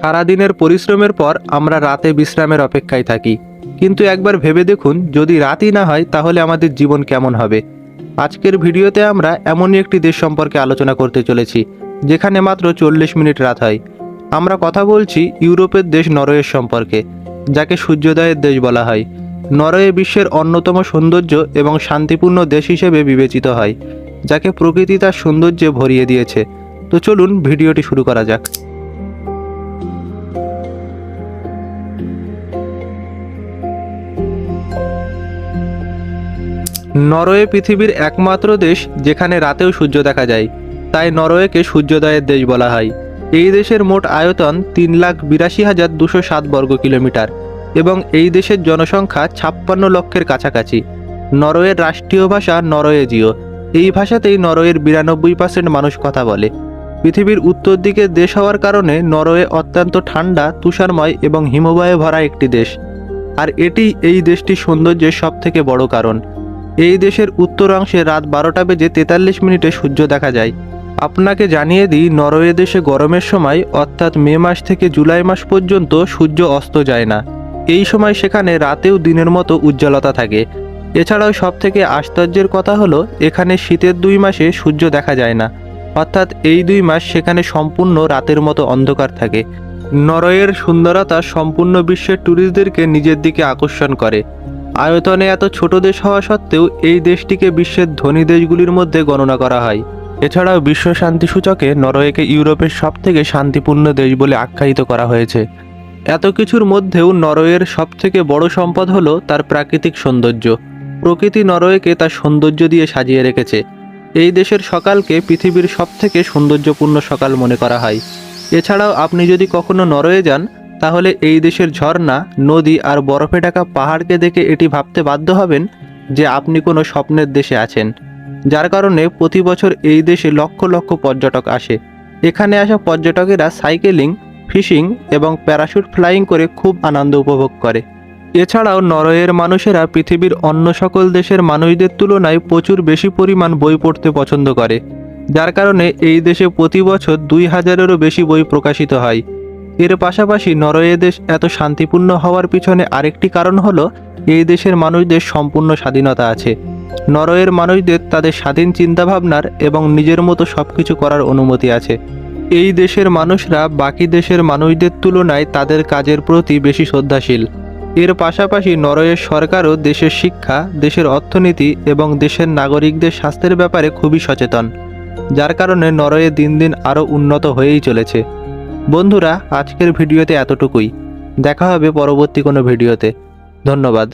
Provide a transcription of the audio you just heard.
সারাদিনের পরিশ্রমের পর আমরা রাতে বিশ্রামের অপেক্ষায় থাকি। কিন্তু একবার ভেবে দেখুন, যদি রাতই না হয়, তাহলে আমাদের জীবন কেমন হবে? আজকের ভিডিওতে আমরা এমনই একটি দেশ সম্পর্কে আলোচনা করতে চলেছি, যেখানে মাত্র চল্লিশ মিনিট রাত হয়। আমরা কথা বলছি ইউরোপের দেশ নরওয়ের সম্পর্কে, যাকে সূর্যোদয়ের দেশ বলা হয়। নরওয়ে বিশ্বের অন্যতম সৌন্দর্য এবং শান্তিপূর্ণ দেশ হিসেবে বিবেচিত হয়, যাকে প্রকৃতি তার সৌন্দর্যে ভরিয়ে দিয়েছে। তো চলুন ভিডিওটি শুরু করা যাক। নরওয়ে পৃথিবীর একমাত্র দেশ যেখানে রাতেও সূর্য দেখা যায়। তাই নরওয়েকে সূর্যোদয়ের দেশ বলা হয়। এই দেশের মোট আয়তন তিন লাখ বিরাশি হাজার দুশো সাত বর্গ কিলোমিটার এবং এই দেশের জনসংখ্যা ছাপ্পান্ন লক্ষের কাছাকাছি। নরওয়ের রাষ্ট্রীয় ভাষা নরওয়েজীয় এই ভাষাতেই নরওয়ের বিরানব্বই পার্সেন্ট মানুষ কথা বলে। পৃথিবীর উত্তর দিকের দেশ হওয়ার কারণে নরওয়ে অত্যন্ত ঠান্ডা, তুষারময় এবং হিমবাহে ভরা একটি দেশ। আর এটি এই দেশটির সৌন্দর্যের সবথেকে বড় কারণ। এই দেশের উত্তরাংশে রাত বারোটা বেজে তেতাল্লিশ মিনিটে সূর্য দেখা যায়। আপনাকে জানিয়ে দিই, নরওয়ে দেশে গরমের সময়, অর্থাৎ মে মাস থেকে জুলাই মাস পর্যন্ত সূর্য অস্ত যায় না। এই সময় সেখানে রাতেও দিনের মতো উজ্জ্বলতা থাকে। এছাড়াও সবথেকে আশ্চর্যের কথা হলো, এখানে শীতের দুই মাসে সূর্য দেখা যায় না। অর্থাৎ এই দুই মাস সেখানে সম্পূর্ণ রাতের মতো অন্ধকার থাকে। নরওয়ের সুন্দরতা সম্পূর্ণ বিশ্বের ট্যুরিস্টদেরকে নিজের দিকে আকর্ষণ করে। আয়তনে এত ছোট দেশ হওয়া সত্ত্বেও এই দেশটিকে বিশ্বের ধনী দেশগুলির মধ্যে গণনা করা হয়। এছাড়াও বিশ্ব শান্তি সূচকে নরওয়েকে ইউরোপের সবথেকে শান্তিপূর্ণ দেশ বলে আখ্যায়িত করা হয়েছে। এত কিছুর মধ্যেও নরওয়ের সবথেকে বড় সম্পদ হল তার প্রাকৃতিক সৌন্দর্য। প্রকৃতি নরওয়েকে তার সৌন্দর্য দিয়ে সাজিয়ে রেখেছে। এই দেশের সকালকে পৃথিবীর সবথেকে সৌন্দর্যপূর্ণ সকাল মনে করা হয়। এছাড়াও আপনি যদি কখনো নরওয়ে যান তাহলে এই দেশের ঝর্ণা, নদী আর বরফে ঢাকা পাহাড়কে দেখে এটি ভাবতে বাধ্য হবেন যে আপনি কোনো স্বপ্নের দেশে আছেন। যার কারণে প্রতি বছর এই দেশে লক্ষ লক্ষ পর্যটক আসে। এখানে আসা পর্যটকেরা সাইকেলিং, ফিশিং এবং প্যারাশুট ফ্লাইং করে খুব আনন্দ উপভোগ করে। এছাড়াও নরওয়ের মানুষেরা পৃথিবীর অন্য সকল দেশের মানুষদের তুলনায় প্রচুর বেশি পরিমাণ বই পড়তে পছন্দ করে। যার কারণে এই দেশে প্রতি বছর দুই হাজারেরও বেশি বই প্রকাশিত হয়। এর পাশাপাশি নরওয়ে দেশ এত শান্তিপূর্ণ হওয়ার পিছনে আরেকটি কারণ হলো, এই দেশের মানুষদের সম্পূর্ণ স্বাধীনতা আছে। নরওয়ের মানুষদের তাদের স্বাধীন চিন্তাভাবনার এবং নিজের মতো সব কিছু করার অনুমতি আছে। এই দেশের মানুষরা বাকি দেশের মানুষদের তুলনায় তাদের কাজের প্রতি বেশি শ্রদ্ধাশীল। এর পাশাপাশি নরওয়ের সরকারও দেশের শিক্ষা, দেশের অর্থনীতি এবং দেশের নাগরিকদের স্বাস্থ্যের ব্যাপারে খুবই সচেতন, যার কারণে নরওয়ে দিন দিন আরও উন্নত হয়েই চলেছে। বন্ধুরা আজকের ভিডিওতে এতটুকুই। দেখা হবে পরবর্তী কোনো ভিডিওতে। ধন্যবাদ।